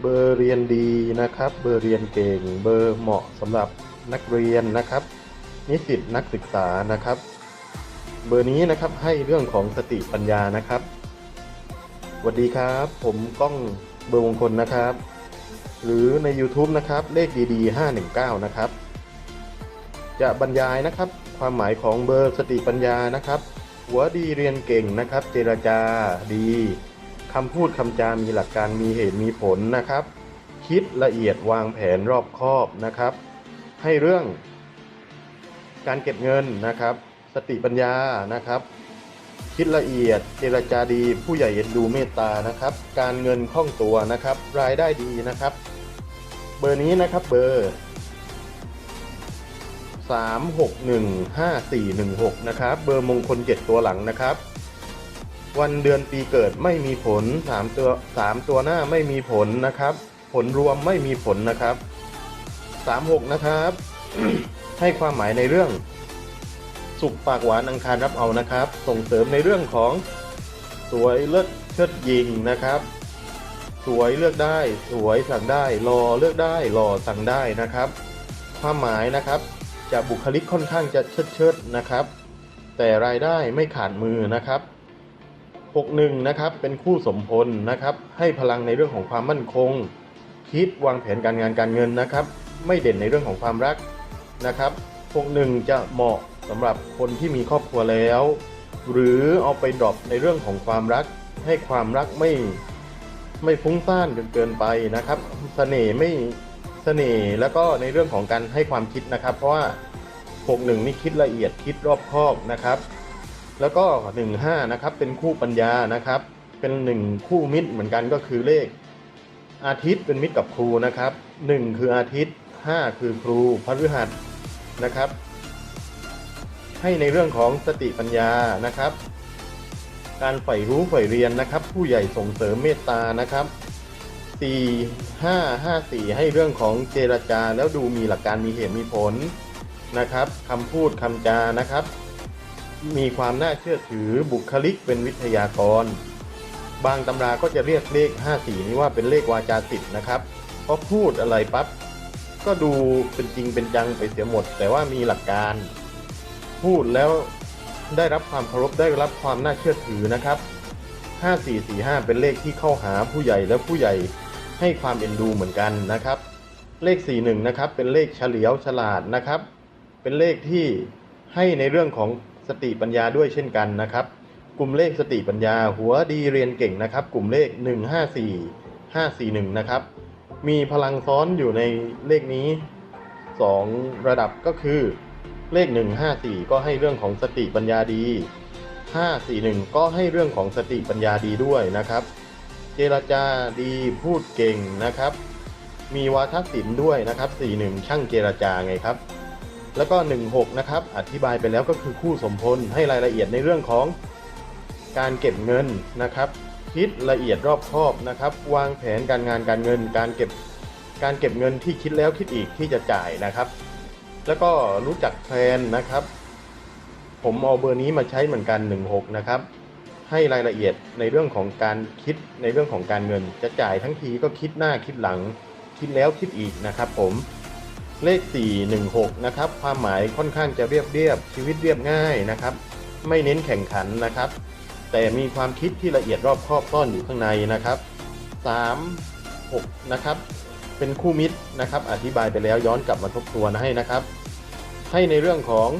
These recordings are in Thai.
เบอร์เรียนดีนะครับ เบอร์เรียนเก่ง เบอร์เหมาะสำหรับนักเรียนนะครับ นิสิตนักศึกษานะครับ เบอร์นี้นะครับให้เรื่องของสติปัญญานะครับสวัสดีครับ ผมก้องเบอร์มงคลนะครับ หรือใน YouTube นะครับ เลขดีๆ519 นะครับ จะบรรยายนะครับ ความหมายของเบอร์สติปัญญานะครับ หัวดีเรียนเก่งนะครับ เจรจาดี คำพูดคำจามีหลักการมีเหตุมีผลนะครับ คิดละเอียดวางแผนรอบคอบนะครับ ให้เรื่อง การเก็บเงินนะครับ สติปัญญานะครับ คิดละเอียดเจรจาดี ผู้ใหญ่เอ็นดูเมตตานะครับ การเงินคล่องตัวนะครับ รายได้ดีนะครับ เบอร์นี้นะครับเบอร์3615416 นะครับ เบอร์มงคล 7 ตัวหลังนะครับ วันเดือนปีเกิดไม่มีผล3ตัว3ตัวหน้าไม่มีผลนะครับ ผลรวมไม่มีผลนะครับ36นะครับ ให้ความหมายในเรื่อง สุขปากหวานอังคารรับเอานะครับ ส่งเสริมในเรื่องของสวยเลิศเชิดยิงนะครับ สวยเลือกได้ สวยสั่งได้รอเลือกได้รอสั่งได้นะครับ ความหมายนะครับจะบุคลิกค่อนข้างจะเชิดเชิดนะครับ แต่รายได้ไม่ขาดมือนะครับ 61นะครับเป็นคู่สมพลนะครับ ให้พลังในเรื่องของความมั่นคง คิดวางแผนการงานการเงินนะครับ ไม่เด่นในเรื่องของความรักนะครับ61 จะเหมาะสำหรับคนที่มีครอบครัวแล้ว หรือเอาไปดรอปในเรื่องของความรัก ให้ความรักไม่ไม่ฟุ้งซ่านจนเกินไปนะครับเสน่ห์ไม่เสน่ห์แล้วก็ในเรื่องของการให้ความคิดนะครับ เพราะว่า 61 นี่คิดละเอียดคิดรอบคอบนะครับ แล้วก็ 15 นะครับ เป็นคู่ปัญญานะครับ เป็นหนึ่งคู่มิตรเหมือนกันก็คือเลข อาทิตย์เป็นมิตรกับครูนะครับ 1 คืออาทิตย์ 5 คือครูพฤหัสนะครับ ให้ในเรื่องของสติปัญญานะครับ การใฝ่รู้ใฝ่เรียนนะครับ ผู้ใหญ่ส่งเสริมเมตตานะครับ4 5 5 4 ให้เรื่องของเจรจาแล้วดูมีหลักการมีเหตุมีผลนะครับคำพูดคำจานะครับ มีความน่าเชื่อถือบุคลิกเป็นวิทยากร บางตำราก็จะเรียกเลข 54 นี้ว่าเป็นเลขวาจาสิทธิ์นะครับ เพราะพูดอะไรปั๊บก็ดูเป็นจริงเป็นจังไปเสียหมด แต่ว่ามีหลักการ พูดแล้วได้รับความเคารพได้รับความน่าเชื่อถือนะครับ 5445 เป็นเลขที่เข้าหาผู้ใหญ่และผู้ใหญ่ให้ความเอ็นดูเหมือนกันนะครับ เลข 41 นะครับ เป็นเลขเฉลียวฉลาดนะครับ เป็นเลขที่ให้ในเรื่องของ สติปัญญาด้วยเช่นกันนะครับ กลุ่มเลขสติปัญญา หัวดีเรียนเก่งนะครับ กลุ่มเลข 154 541 นะครับ มีพลังซ้อนอยู่ในเลขนี้ 2 ระดับก็คือเลข 154 ก็ให้เรื่องของสติปัญญาดี 541 ก็ให้เรื่องของสติปัญญาดีด้วยนะครับ เจรจาดีพูดเก่งนะครับ มีวาทศิลป์ด้วยนะครับ 41 ช่างเจรจาไงครับ แล้วก็ 16 นะครับ อธิบายไปแล้วก็คือคู่สมพลให้รายละเอียดในเรื่องของการเก็บเงินนะครับ คิดละเอียดรอบคอบนะครับ วางแผนการงานการเงิน การเก็บการเก็บเงินที่คิดแล้วคิดอีกที่จะจ่ายนะครับ แล้วก็รู้จักแพลนนะครับ ผมเอาเบอร์นี้มาใช้เหมือนกัน 16 นะครับ ให้รายละเอียดในเรื่องของการคิดในเรื่องของการเงิน จะจ่ายทั้งทีก็คิดหน้าคิดหลัง คิดแล้วคิดอีกนะครับ ผม เลข 416 นะครับ ความหมายค่อนข้างจะเรียบเรียบชีวิตเรียบง่ายนะครับ ไม่เน้นแข่งขันนะครับ แต่มีความคิดที่ละเอียดรอบคอบซ่อนอยู่ข้างในนะครับ 3 6 นะครับ เป็นคู่มิตรนะครับ อธิบายไปแล้วย้อนกลับมาทบทวนให้นะครับ ให้ในเรื่องของ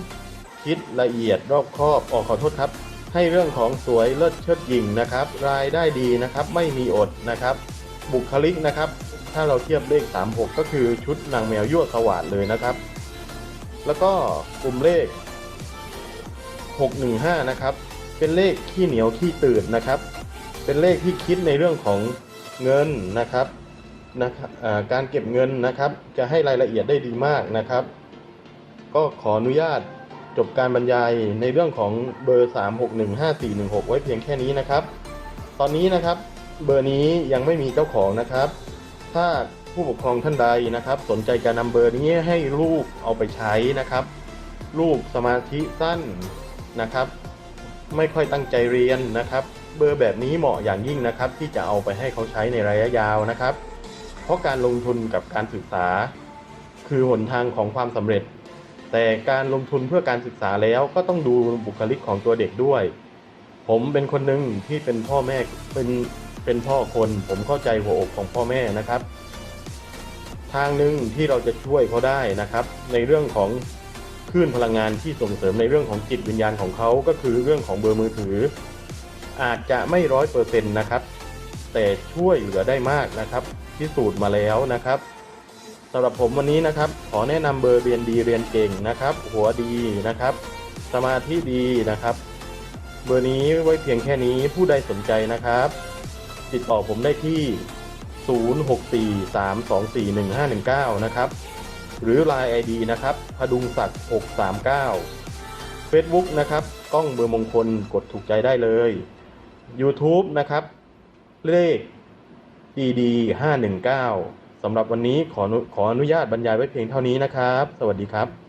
คิดละเอียดรอบคอบออกขอโทษครับ ให้เรื่องของสวยเลิศเชิดหยิ่งนะครับ รายได้ดีนะครับ ไม่มีอดนะครับ บุคลิกนะครับ ถ้าเราเทียบเลข 36 ก็คือชุดนางแมวยั่วสวาดเลยนะครับ แล้วก็กลุ่มเลข 615 นะครับ เป็นเลขขี้เหนียวขี้ตื่นนะครับ เป็นเลขที่คิดในเรื่องของเงินนะครับนะครับการเก็บเงินนะครับ จะให้รายละเอียดได้ดีมากนะครับ ก็ขออนุญาตจบการบรรยายในเรื่องของเบอร์ 3615416ไว้เพียงแค่นี้นะครับ ตอนนี้นะครับเบอร์นี้ยังไม่มีเจ้าของนะครับ ถ้าผู้ปกครองท่านใดนะครับ สนใจจะนำเบอร์นี้ให้ลูกเอาไปใช้นะครับ ลูกสมาธิสั้นนะครับ ไม่ค่อยตั้งใจเรียนนะครับ เบอร์แบบนี้เหมาะอย่างยิ่งนะครับ ที่จะเอาไปให้เขาใช้ในระยะยาวนะครับ เพราะการลงทุนกับการศึกษา คือหนทางของความสำเร็จ แต่การลงทุนเพื่อการศึกษาแล้วก็ต้องดูบุคลิกของตัวเด็กด้วย ผมเป็นคนหนึ่งที่เป็นพ่อแม่เป็น เป็นพ่อคน ผมเข้าใจหัวอกของพ่อแม่นะครับ ทางหนึ่งที่เราจะช่วยเขาได้นะครับ ในเรื่องของคลื่นพลังงานที่ส่งเสริมในเรื่องของจิตวิญญาณของเขาก็คือเรื่องของเบอร์มือถือ อาจจะไม่ร้อยเปอร์เซ็นต์นะครับ แต่ช่วยเหลือได้มากนะครับพิสูจน์มาแล้วนะครับสำหรับผมวันนี้นะครับ ขอแนะนำเบอร์เรียนดีเรียนเก่งนะครับ หัวดีนะครับ สมาธิดีนะครับ เบอร์นี้ไว้เพียงแค่นี้ผู้ใดสนใจนะครับ ติดต่อผมได้ที่ 0643241519 นะครับ หรือ Line ID นะครับพดุงศักดิ์639 Facebook นะครับ กล้องเบอร์มงคลกดถูกใจได้เลย YouTube นะครับ เลข DD 519สำหรับวันนี้ขออนุขออนุญาตบรรยายไว้เพียงเท่านี้นะครับ สวัสดีครับ